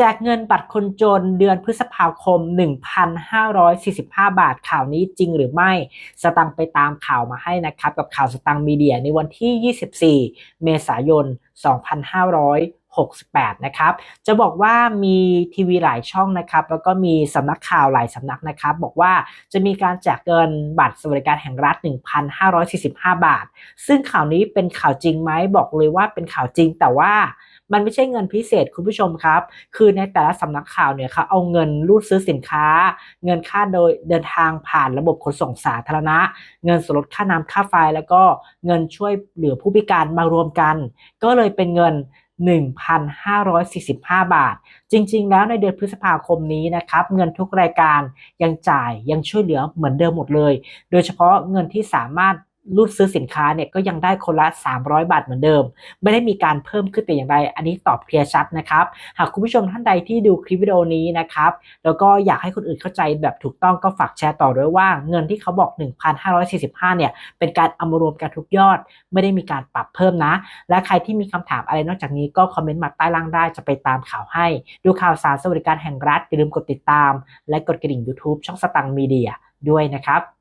แจกเงินบัตรคนจนเดือนพฤษภาคม 1,545 บาทข่าวนี้จริงหรือไม่ สตังไปตามข่าวมาให้นะครับ กับข่าวสตังมีเดียในวันที่ 24 เมษายน 68 นะครับ จะบอกว่ามีทีวีหลายช่องนะครับ แล้วก็มีสำนักข่าวหลายสำนักนะครับ บอกว่าจะมีการแจกเงินบัตรสวัสดิการแห่งรัฐ 1,545 บาท ซึ่งข่าวนี้เป็นข่าวจริงไหมบอกเลยว่าเป็นข่าวจริงแต่ว่ามันไม่ใช่เงินพิเศษคุณผู้ชมครับ คือในแต่ละสำนักข่าวเนี่ยเขาเอาเงินรูดซื้อสินค้า เงินค่าโดยเดินทางผ่านระบบขนส่งสาธารณะ เงินสลดค่าน้ำค่าไฟแล้วก็เงินช่วยเหลือผู้พิการมารวมกัน ก็เลยเป็นเงิน 1,545 บาท จริง ๆ แล้วในเดือนพฤษภาคมนี้นะครับ เงินทุกรายการยังจ่ายยังช่วยเหลือเหมือนเดิมหมดเลย โดยเฉพาะเงินที่สามารถ รูดซื้อสินค้าเนี่ยก็ยังได้คนละ 300 บาทเหมือนเดิม ไม่ได้มีการเพิ่มขึ้นแต่อย่างใดอันนี้ตอบเคลียร์ชัดนะครับ หากคุณผู้ชมท่านใดที่ดูคลิปวิดีโอนี้นะครับ แล้วก็อยากให้คนอื่นเข้าใจแบบถูกต้องก็ฝากแชร์ต่อด้วยว่าเงินที่เขาบอก 1,545 เนี่ย เป็นการเอามารวมกันทุกยอด ไม่ได้มีการปรับเพิ่มนะ และใครที่มีคำถามอะไรนอกจากนี้ก็คอมเมนต์มาใต้ล่างได้จะไปตามข่าวให้ ดูข่าวสารสวัสดิการแห่งรัฐอย่าลืมกดติดตาม และกดกระดิ่ง YouTube ช่องสตังค์มีเดียด้วยนะครับ